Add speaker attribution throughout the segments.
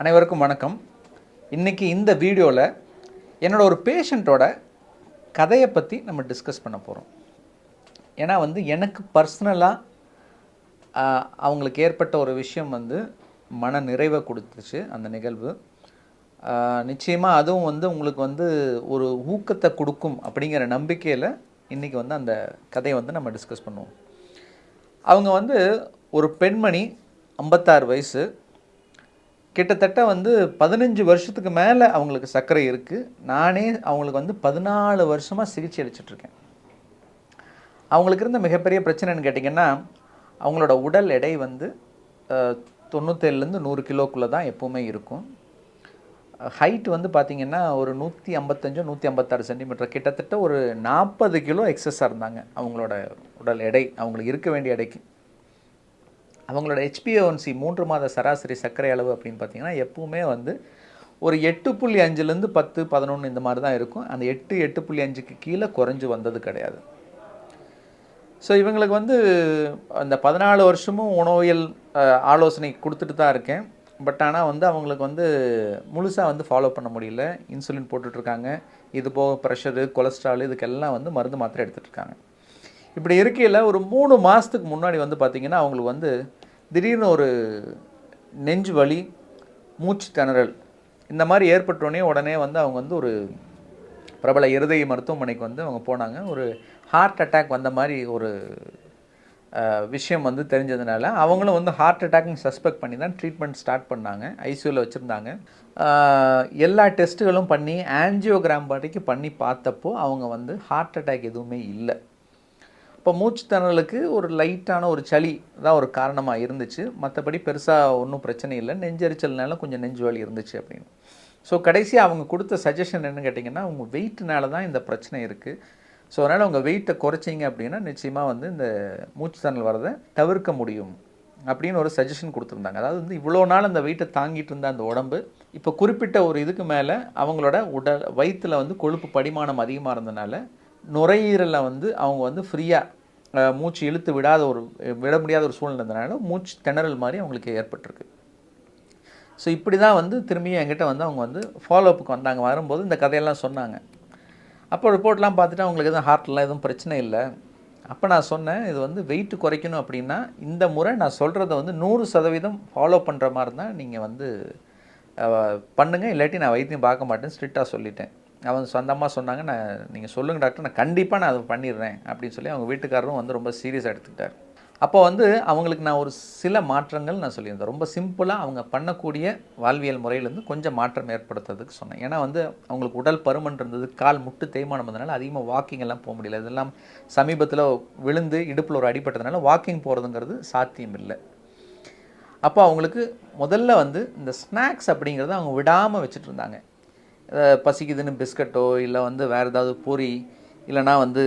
Speaker 1: அனைவருக்கும் வணக்கம். இன்றைக்கி இந்த வீடியோவில் என்னோடய ஒரு பேஷண்ட்டோட கதையை பற்றி நம்ம டிஸ்கஸ் பண்ண போகிறோம் ஏன்னா வந்து எனக்கு பர்சனலாக அவங்களுக்கு ஏற்பட்ட ஒரு விஷயம் வந்து மன நிறைவை கொடுத்துச்சு அந்த நிகழ்வு. நிச்சயமாக அதுவும் வந்து உங்களுக்கு வந்து ஒரு ஊக்கத்தை கொடுக்கும் அப்படிங்கிற நம்பிக்கையில் இன்றைக்கி வந்து அந்த கதையை வந்து நம்ம டிஸ்கஸ் பண்ணுவோம். அவங்க வந்து ஒரு பெண்மணி ஐம்பத்தாறு வயசு. கிட்டத்தட்ட வந்து பதினஞ்சு வருஷத்துக்கு மேலே அவங்களுக்கு சர்க்கரை இருக்குது நானே அவங்களுக்கு வந்து பதினாலு வருஷமாக சிகிச்சை அளிச்சிட்ருக்கேன் அவங்களுக்கு இருந்த மிகப்பெரிய பிரச்சனைன்னு கேட்டிங்கன்னா அவங்களோட உடல் எடை வந்து தொண்ணூத்தேழுலேருந்து நூறு கிலோக்குள்ளே தான் எப்போவுமே இருக்கும். ஹைட் வந்து பார்த்திங்கன்னா ஒரு நூற்றி ஐம்பத்தஞ்சோ நூற்றி ஐம்பத்தாறு சென்டிமீட்டர் கிட்டத்தட்ட ஒரு நாற்பது கிலோ எக்ஸஸாக இருந்தாங்க அவங்களோட உடல் எடை அவங்களுக்கு இருக்க வேண்டிய எடைக்கு. அவங்களோட ஹெச்பிஓன்சி மூன்று மாத சராசரி சர்க்கரை அளவு அப்படின்னு பார்த்தீங்கன்னா எப்பவுமே வந்து ஒரு எட்டு புள்ளி அஞ்சுலேருந்து பத்து பதினொன்று இந்த மாதிரி தான் இருக்கும். அந்த எட்டு எட்டு புள்ளி அஞ்சுக்கு கீழே குறைஞ்சு வந்தது கிடையாது. ஸோ இவங்களுக்கு வந்து அந்த பதினாலு வருஷமும் உணவியல் ஆலோசனை கொடுத்துட்டு தான் இருக்கேன். பட் ஆனால் வந்து அவங்களுக்கு வந்து முழுசாக வந்து ஃபாலோ பண்ண முடியல. இன்சுலின் போட்டுட்ருக்காங்க. இது போக ப்ரெஷரு கொலஸ்ட்ரால் இதுக்கெல்லாம் வந்து மருந்து மாத்திரை எடுத்துகிட்ருக்காங்க இப்படி இருக்கையில் ஒரு மூணு மாதத்துக்கு முன்னாடி வந்து பார்த்திங்கன்னா அவங்களுக்கு வந்து திடீர்னு ஒரு நெஞ்சு வலி மூச்சு திணறல் இந்த மாதிரி ஏற்பட்டோடனே உடனே வந்து அவங்க வந்து ஒரு பிரபல இருதய மருத்துவமனைக்கு வந்து அவங்க போனாங்க. ஒரு ஹார்ட் அட்டாக் வந்த மாதிரி ஒரு விஷயம் வந்து தெரிஞ்சதுனால அவங்களும் வந்து ஹார்ட் அட்டாக்னு சஸ்பெக்ட் பண்ணி தான் ட்ரீட்மெண்ட் ஸ்டார்ட் பண்ணாங்க. ஐசியூவில் வச்சுருந்தாங்க. எல்லா டெஸ்ட்டுகளும் பண்ணி ஆன்ஜியோகிராம் பாட்டிக்கு பண்ணி பார்த்தப்போ அவங்க வந்து ஹார்ட் அட்டாக் எதுவுமே இல்லை. இப்போ மூச்சு திணறலுக்கு ஒரு லைட்டான ஒரு சளி தான் ஒரு காரணமாக இருந்துச்சு. மற்றபடி பெருசாக ஒன்றும் பிரச்சனை இல்லை. நெஞ்சரிச்சல்னால கொஞ்சம் நெஞ்சு வலி இருந்துச்சு அப்படின்னு. ஸோ கடைசியாக அவங்க கொடுத்த சஜஷன் என்னன்னு கேட்டிங்கன்னா அவங்க வெயிட்னால தான் இந்த பிரச்சனை இருக்குது ஸோ அதனால் உங்கள் வெயிட்டை குறைச்சிங்க அப்படின்னா நிச்சயமாக வந்து இந்த மூச்சு தண்ணல் வரதை தவிர்க்க முடியும் அப்படின்னு ஒரு சஜஷன் கொடுத்துருந்தாங்க. அதாவது வந்து இவ்வளோ நாள் அந்த வெயிட்டை தாங்கிட்டு இருந்த அந்த உடம்பு இப்போ குறிப்பிட்ட ஒரு இதுக்கு மேலே அவங்களோட உடல் வயிற்றில் வந்து கொழுப்பு படிமானம் அதிகமாக இருந்தனால நுரையீரலில் வந்து அவங்க வந்து ஃப்ரீயாக மூச்சு இழுத்து விடாத ஒரு விட முடியாத ஒரு சூழ்நிலை இருந்தனால மூச்சு திணறல் மாதிரி அவங்களுக்கு ஏற்பட்டிருக்கு. ஸோ இப்படி தான் வந்து திரும்பியும் என்கிட்ட வந்து அவங்க வந்து ஃபாலோஅப்புக்கு வந்தாங்க. வரும்போது இந்த கதையெல்லாம் சொன்னாங்க. அப்போ ரிப்போர்ட்லாம் பார்த்துட்டு அவங்களுக்கு எதுவும் ஹார்ட்லாம் எதுவும் பிரச்சனை இல்லை. அப்போ நான் சொன்னேன் இது வந்து வெயிட் குறைக்கணும் அப்படின்னா இந்த முறை நான் சொல்கிறத வந்து நூறு சதவீதம் ஃபாலோ பண்ணுற மாதிரி தான் நீங்கள் வந்து பண்ணுங்கள் இல்லாட்டி நான் வைத்தியம் பார்க்க மாட்டேன் ஸ்ட்ரிக்டாக சொல்லிட்டேன். அவங்க சொந்தமாக சொன்னாங்க நான் நீங்கள் சொல்லுங்கள் டாக்டர் நான் கண்டிப்பாக நான் அதை பண்ணிடுறேன் அப்படின்னு சொல்லி அவங்க வீட்டுக்காரரும் வந்து ரொம்ப சீரியஸாக எடுத்துக்கிட்டார். அப்போ வந்து அவங்களுக்கு நான் ஒரு சில மாற்றங்கள் நான் சொல்லியிருந்தேன். ரொம்ப சிம்பிளாக அவங்க பண்ணக்கூடிய வாழ்வியல் முறையிலேருந்து கொஞ்சம் மாற்றம் ஏற்படுத்துறதுக்கு சொன்னேன். ஏன்னா வந்து அவங்களுக்கு உடல் பருமன் இருந்தது கால் முட்டு தேய்மானம் இருந்ததுனால அதிகமாக வாக்கிங் எல்லாம் போக முடியல. இதெல்லாம் சமீபத்தில் விழுந்து இடுப்பில் ஒரு அடிபட்டதுனால வாக்கிங் போகிறதுங்கிறது சாத்தியம் இல்லை. அப்போ அவங்களுக்கு முதல்ல வந்து இந்த ஸ்நாக்ஸ் அப்படிங்கிறத அவங்க விடாமல் வச்சுட்டு இருந்தாங்க. பசிக்குதுன்னு பிஸ்கட்டோ இல்லை வந்து வேறு ஏதாவது பூரி இல்லைனா வந்து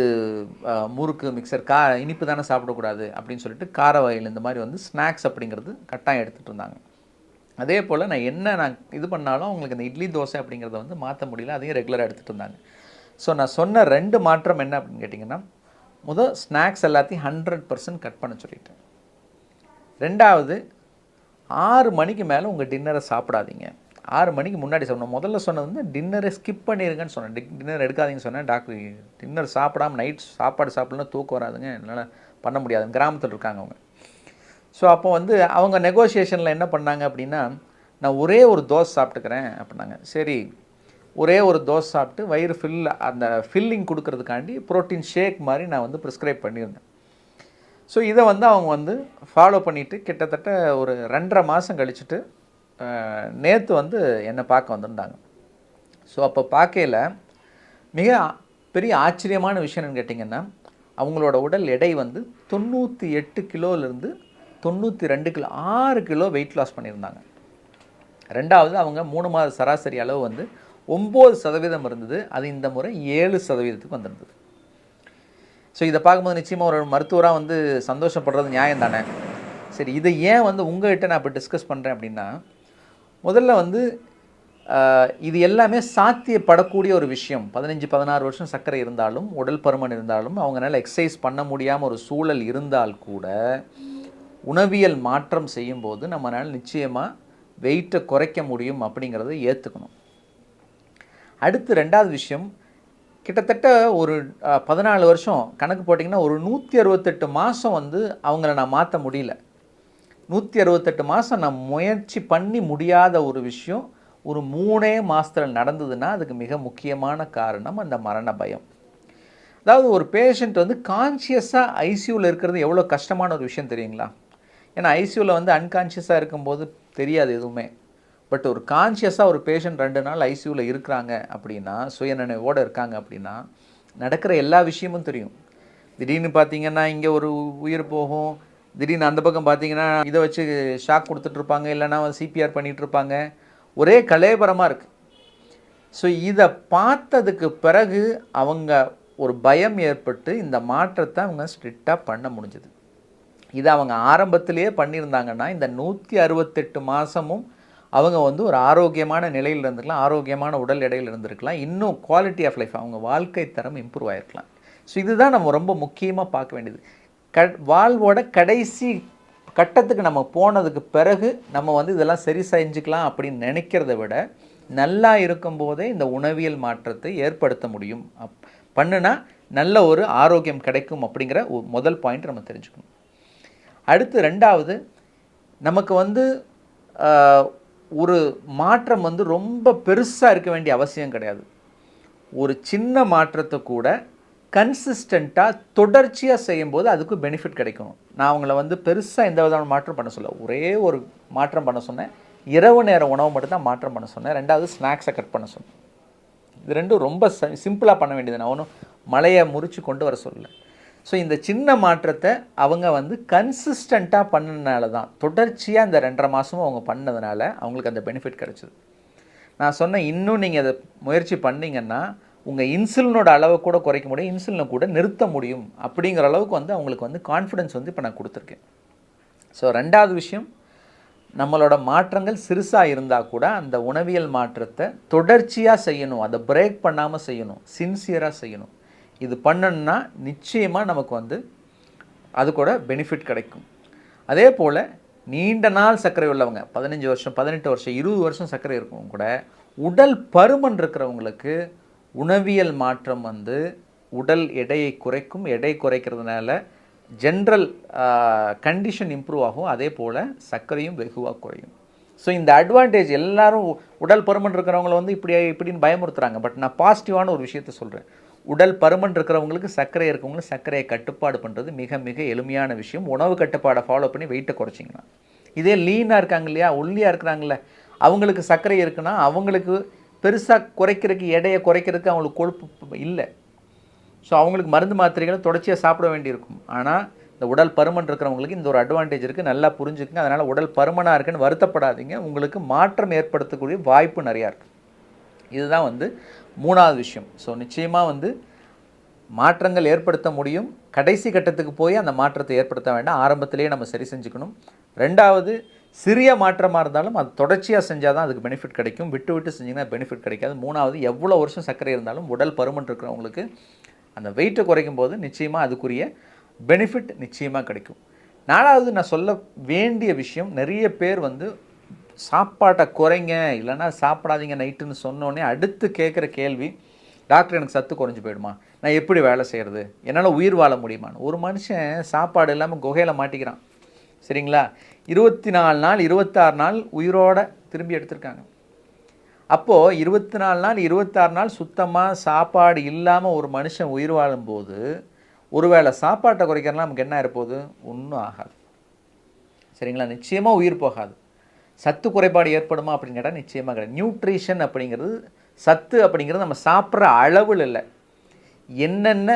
Speaker 1: முறுக்கு மிக்சர் கா இனிப்பு தானே சாப்பிடக்கூடாது அப்படின்னு சொல்லிட்டு கார வகையில் இந்த மாதிரி வந்து ஸ்நாக்ஸ் அப்படிங்கிறது கட்டாயம் எடுத்துகிட்டு இருந்தாங்க. அதே போல் நான் என்ன நான் இது பண்ணாலும் அவங்களுக்கு இந்த இட்லி தோசை அப்படிங்கிறத வந்து மாற்ற முடியல அதையும் ரெகுலராக எடுத்துகிட்டு இருந்தாங்க. ஸோ நான் சொன்ன ரெண்டு மாற்றம் என்ன அப்படின்னு கேட்டிங்கன்னா முதல் ஸ்நாக்ஸ் எல்லாத்தையும் ஹண்ட்ரட் பர்சன்ட் கட் பண்ண சொல்லிட்டேன். ரெண்டாவது ஆறு மணிக்கு மேலே உங்கள் டின்னரை சாப்பிடாதீங்க. ஆறு மணிக்கு முன்னாடி சாப்பிடணும். முதல்ல சொன்னது வந்து டின்னரை ஸ்கிப் பண்ணிடுங்கன்னு சொன்னேன். டின்னர் எடுக்காதீங்கன்னு சொன்னேன். டாக்டர் டின்னர் சாப்பிடாம நைட் சாப்பாடு சாப்பிடலாம் தூக்கம் வராதுங்க. என்னால் பண்ண முடியாது கிராமத்தில் இருக்காங்க அவங்க. ஸோ அப்போ வந்து அவங்க நெகோசியேஷனில் என்ன பண்ணாங்க அப்படின்னா நான் ஒரே ஒரு தோசை சாப்பிட்டுக்கிறேன் அப்படின்னாங்க. சரி ஒரே ஒரு தோசை சாப்பிட்டு வயிறு ஃபில் அந்த ஃபில்லிங் கொடுக்கறதுக்காண்டி புரோட்டீன் ஷேக் மாதிரி நான் வந்து ப்ரிஸ்கிரைப் பண்ணியிருந்தேன். ஸோ இதை வந்து அவங்க வந்து ஃபாலோ பண்ணிவிட்டு கிட்டத்தட்ட ஒரு ரெண்டரை மாதம் கழிச்சுட்டு நேற்று வந்து என்னை பார்க்க வந்திருந்தாங்க. ஸோ அப்போ பார்க்கையில் மிக பெரிய ஆச்சரியமான விஷயம் என்னன்னு கேட்டிங்கன்னா அவங்களோட உடல் எடை வந்து தொண்ணூற்றி எட்டு கிலோலேருந்து தொண்ணூற்றி ரெண்டு கிலோ ஆறு கிலோ வெயிட் லாஸ் பண்ணியிருந்தாங்க. ரெண்டாவது அவங்க மூணு மாத சராசரி அளவு வந்து ஒம்பது சதவீதம் இருந்தது. அது இந்த முறை ஏழு சதவீதத்துக்கு வந்திருந்தது. ஸோ இதை பார்க்கும்போது நிச்சயமாக ஒரு மருத்துவராக வந்து சந்தோஷப்படுறது நியாயம் தானே சரி இதை ஏன் வந்து உங்கள்கிட்ட நான் இப்போ டிஸ்கஸ் பண்ணுறேன் அப்படின்னா முதல்ல வந்து இது எல்லாமே சாத்தியப்படக்கூடிய ஒரு விஷயம். பதினஞ்சு பதினாறு வருஷம் சர்க்கரை இருந்தாலும் உடல் பருமன் இருந்தாலும் அவங்களால எக்ஸசைஸ் பண்ண முடியாமல் ஒரு சூழல் இருந்தால் கூட உணவியல் மாற்றம் செய்யும்போது நம்மளால் நிச்சயமாக வெயிட்டை குறைக்க முடியும் அப்படிங்கிறத ஏற்றுக்கணும் அடுத்து ரெண்டாவது விஷயம் கிட்டத்தட்ட ஒரு பதினாலு வருஷம் கணக்கு போட்டிங்கன்னா ஒரு நூற்றி அறுபத்தெட்டு மாதம் வந்து அவங்கள நான் மாற்ற முடியல. நூற்றி அறுபத்தெட்டு மாதம் நான் முயற்சி பண்ணி முடியாத ஒரு விஷயம் ஒரு மூணே மாதத்தில் நடந்ததுன்னா அதுக்கு மிக முக்கியமான காரணம் அந்த மரண பயம். அதாவது ஒரு பேஷண்ட் வந்து கான்ஷியஸாக ஐசியூவில் இருக்கிறது எவ்வளோ கஷ்டமான ஒரு விஷயம் தெரியுங்களா? ஏன்னா ஐசியூவில் வந்து அன்கான்ஷியஸாக இருக்கும்போது தெரியாது எதுவுமே. பட் ஒரு கான்ஷியஸாக ஒரு பேஷண்ட் ரெண்டு நாள் ஐசியூவில் இருக்கிறாங்க அப்படின்னா சுயநினைவோடு இருக்காங்க அப்படின்னா நடக்கிற எல்லா விஷயமும் தெரியும். திடீர்னு பார்த்தீங்கன்னா இங்கே ஒரு உயிர் போகும் திடீர்னு அந்த பக்கம் பார்த்தீங்கன்னா இதை வச்சு ஷாக் கொடுத்துட்டு இருப்பாங்க இல்லைன்னா சிபிஆர் பண்ணிட்டு இருப்பாங்க ஒரே கலேபரமாக இருக்குது ஸோ இதை பார்த்ததுக்கு பிறகு அவங்க ஒரு பயம் ஏற்பட்டு இந்த மாற்றத்தை அவங்க ஸ்ட்ரிக்டாக பண்ண முடிஞ்சது. இதை அவங்க ஆரம்பத்திலேயே பண்ணியிருந்தாங்கன்னா இந்த நூற்றி அறுபத்தெட்டு மாதமும் அவங்க வந்து ஒரு ஆரோக்கியமான நிலையில் இருந்திருக்கலாம் ஆரோக்கியமான உடல் எடையில் இருந்திருக்கலாம். இன்னும் குவாலிட்டி ஆஃப் லைஃப் அவங்க வாழ்க்கை தரம் இம்ப்ரூவ் ஆகிருக்கலாம் ஸோ இதுதான் நம்ம ரொம்ப முக்கியமாக பார்க்க வேண்டியது. க வாழ்வோட கடைசி கட்டத்துக்கு நம்ம போனதுக்கு பிறகு நம்ம வந்து இதெல்லாம் சரி செஞ்சுக்கலாம் அப்படின்னு நினைக்கிறத விட நல்லா இருக்கும்போதே இந்த உணவியல் மாற்றத்தை ஏற்படுத்த முடியும். அப் பண்ணுனா நல்ல ஒரு ஆரோக்கியம் கிடைக்கும் அப்படிங்கிற முதல் பாயிண்ட் நம்ம தெரிஞ்சுக்கணும். அடுத்து ரெண்டாவது நமக்கு வந்து ஒரு மாற்றம் வந்து ரொம்ப பெருசாக இருக்க வேண்டிய அவசியம் கிடையாது. ஒரு சின்ன மாற்றத்தை கூட கன்சிஸ்டண்ட்டாக தொடர்ச்சியாக செய்யும்போது அதுக்கு பெனிஃபிட் கிடைக்கும். நான் அவங்கள வந்து பெருசாக எந்த விதமான மாற்றம் பண்ண சொல்ல ஒரே ஒரு மாற்றம் பண்ண சொன்னேன். இரவு நேர உணவு மட்டும்தான் மாற்றம் பண்ண சொன்னேன். ரெண்டாவது ஸ்நாக்ஸை கட் பண்ண சொன்னேன். இது ரெண்டும் ரொம்ப சிம்பிளாக பண்ண வேண்டியது நான் ஒன்றும் மலையை முறித்து கொண்டு வர சொல்லலை. ஸோ இந்த சின்ன மாற்றத்தை அவங்க வந்து கன்சிஸ்டண்ட்டாக பண்ணனால தான் தொடர்ச்சியாக இந்த ரெண்டரை மாதமும் அவங்க பண்ணதுனால அவங்களுக்கு அந்த பெனிஃபிட் கிடைச்சிது. நான் சொன்னேன் இன்னும் நீங்கள் அதை முயற்சி பண்ணிங்கன்னா உங்கள் இன்சுலினோட அளவை கூட குறைக்க முடியும் இன்சுலினை கூட நிறுத்த முடியும் அப்படிங்கிற அளவுக்கு வந்து அவங்களுக்கு வந்து கான்ஃபிடன்ஸ் வந்து இப்போ நான் கொடுத்துருக்கேன். ஸோ ரெண்டாவது விஷயம் நம்மளோட மாற்றங்கள் சிறுசாக இருந்தால் கூட அந்த உணவியல் மாற்றத்தை தொடர்ச்சியாக செய்யணும் அதை பிரேக் பண்ணாமல் செய்யணும் சின்சியராக செய்யணும். இது பண்ணணும்னா நிச்சயமாக நமக்கு வந்து அது கூட பெனிஃபிட் கிடைக்கும். அதே போல் நீண்ட நாள் சர்க்கரை உள்ளவங்க பதினஞ்சு வருஷம் பதினெட்டு வருஷம் இருபது வருஷம் சர்க்கரை இருக்கவங்க கூட உடல் பருமன் இருக்கிறவங்களுக்கு உணவியல் மாற்றம் வந்து உடல் எடையை குறைக்கும் எடை குறைக்கிறதுனால ஜென்ரல் கண்டிஷன் இம்ப்ரூவ் ஆகும். அதே போல் சர்க்கரையும் வெகுவாக குறையும். ஸோ இந்த அட்வான்டேஜ் எல்லாரும் உ- உடல் பருமன் இருக்கிறவங்கள வந்து இப்படி இப்படின்னு பயமுறுத்துறாங்க. பட் நான் பாசிட்டிவான ஒரு விஷயத்த சொல்கிறேன் உடல் பருமன் இருக்கிறவங்களுக்கு சர்க்கரை இருக்கவங்களுக்கு சர்க்கரையை கட்டுப்பாடு பண்ணுறது மிக மிக எளிமையான விஷயம். உணவு கட்டுப்பாடை ஃபாலோ பண்ணி வெயிட்டை குறைச்சிங்கன்னா இதே லீனாக இருக்காங்க இல்லையா? ஒல்லியாக இருக்கிறாங்களே அவங்களுக்கு சர்க்கரை இருக்குன்னா அவங்களுக்கு பெருசாக குறைக்கிறதுக்கு எடையை குறைக்கிறதுக்கு அவங்களுக்கு கொழுப்பு இல்லை. ஸோ அவங்களுக்கு மருந்து மாத்திரைகளை தொடர்ச்சியாக சாப்பிட வேண்டியிருக்கும். ஆனால் இந்த உடல் பருமன் இருக்கிறவங்களுக்கு இந்த ஒரு அட்வான்டேஜ் இருக்குது நல்லா புரிஞ்சுக்குங்க. அதனால் உடல் பருமனாக இருக்குன்னு வருத்தப்படாதீங்க. உங்களுக்கு மாற்றம் ஏற்படுத்தக்கூடிய வாய்ப்பு நிறையா இருக்குது இதுதான் வந்து மூணாவது விஷயம். ஸோ நிச்சயமாக வந்து மாற்றங்கள் ஏற்படுத்த முடியும். கடைசி கட்டத்துக்கு போய் அந்த மாற்றத்தை ஏற்படுத்த வேண்டாம். ஆரம்பத்திலேயே நம்ம சரி செஞ்சுக்கணும். ரெண்டாவது சிறிய மாற்றமாக இருந்தாலும் அது தொடர்ச்சியாக செஞ்சால் தான் அதுக்கு பெனிஃபிட் கிடைக்கும். விட்டு விட்டு செஞ்சிங்கன்னா பெனிஃபிட் கிடைக்காது. மூணாவது எவ்வளோ வருஷம் சர்க்கரை இருந்தாலும் உடல் பருமன் இருக்கிறவங்களுக்கு அந்த வெயிட்டை குறைக்கும் போது நிச்சயமாக அதுக்குரிய பெனிஃபிட் நிச்சயமாக கிடைக்கும். நாலாவது நான் சொல்ல வேண்டிய விஷயம் நிறைய பேர் வந்து சாப்பாட்டை குறைங்க இல்லைன்னா சாப்பிடாதீங்க நைட்டுன்னு சொன்னோடனே அடுத்து கேட்குற கேள்வி டாக்டர் எனக்கு சத்து குறைஞ்சு போயிடுமா? நான் எப்படி வேலை செய்கிறது என்னால் உயிர் வாழ முடியுமான்னு. ஒரு மனுஷன் சாப்பாடு இல்லாமல் குகையில் மாட்டிக்கிறான். சரிங்களா? இருபத்தி நாலு நாள் இருபத்தாறு நாள் உயிரோட திரும்பி எடுத்திருக்காங்க. அப்போது இருபத்தி நாலு நாள் இருபத்தாறு நாள் சுத்தமாக சாப்பாடு இல்லாமல் ஒரு மனுஷன் உயிர் வாழும்போது ஒருவேளை சாப்பாட்டை குறைக்கிறனா நமக்கு என்ன இருப்போது ஒன்றும் ஆகாது. சரிங்களா? நிச்சயமாக உயிர் போகாது. சத்து குறைபாடு ஏற்படுமா அப்படின்னு கேட்டால் நிச்சயமாக கிடையாது. நியூட்ரிஷன் அப்படிங்கிறது சத்து அப்படிங்கிறது நம்ம சாப்பிட்ற அளவில் இல்லை. என்னென்ன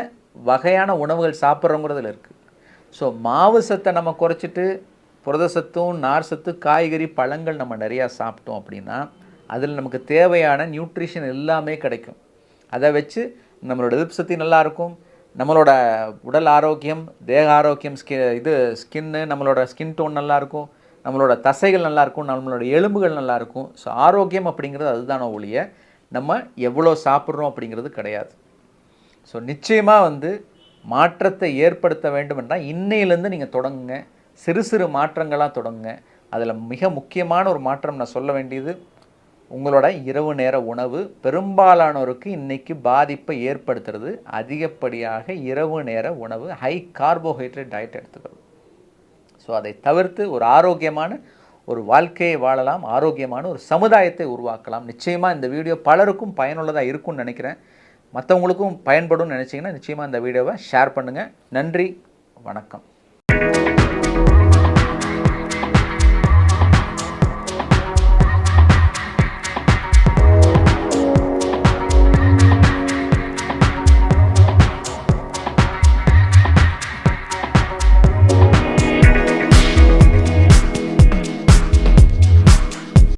Speaker 1: வகையான உணவுகள் சாப்பிட்றோங்கிறதுல இருக்குது ஸோ மாவு சத்தை நம்ம குறைச்சிட்டு புரத சத்தும் நார் சத்து காய்கறி பழங்கள் நம்ம நிறையா சாப்பிட்டோம் அப்படின்னா அதில் நமக்கு தேவையான நியூட்ரிஷன் எல்லாமே கிடைக்கும். அதை வச்சு நம்மளோட எதிர்ப்பு சக்தி நல்லாயிருக்கும் நம்மளோட உடல் ஆரோக்கியம் தேக ஆரோக்கியம் ஸ்கி இது ஸ்கின்னு நம்மளோட ஸ்கின் டோன் நல்லாயிருக்கும் நம்மளோட தசைகள் நல்லாயிருக்கும் நம்மளோட எலும்புகள் நல்லாயிருக்கும் ஸோ ஆரோக்கியம் அப்படிங்கிறது அதுதான ஒழிய நம்ம எவ்வளோ சாப்பிட்றோம் அப்படிங்கிறது கிடையாது. ஸோ நிச்சயமாக வந்து மாற்றத்தை ஏற்படுத்த வேண்டும் என்றால் இன்னையிலேருந்து நீங்கள் தொடங்குங்க. சிறு சிறு மாற்றங்களாக தொடங்குங்க அதில் மிக முக்கியமான ஒரு மாற்றம் நான் சொல்ல வேண்டியது உங்களோட இரவு நேர உணவு பெரும்பாலானோருக்கு இன்றைக்கி பாதிப்பை ஏற்படுத்துறது. அதிகப்படியாக இரவு நேர உணவு ஹை கார்போஹைட்ரேட் டயட் எடுத்துக்கிறது ஸோ அதை தவிர்த்து ஒரு ஆரோக்கியமான ஒரு வாழ்க்கையை வாழலாம் ஆரோக்கியமான ஒரு சமுதாயத்தை உருவாக்கலாம். நிச்சயமாக இந்த வீடியோ பலருக்கும் பயனுள்ளதாக இருக்கும்னு நினைக்கிறேன். மற்றவங்களுக்கும் பயன்படும் நினச்சிங்கன்னா நிச்சயமாக இந்த வீடியோவை ஷேர் பண்ணுங்கள் நன்றி வணக்கம்.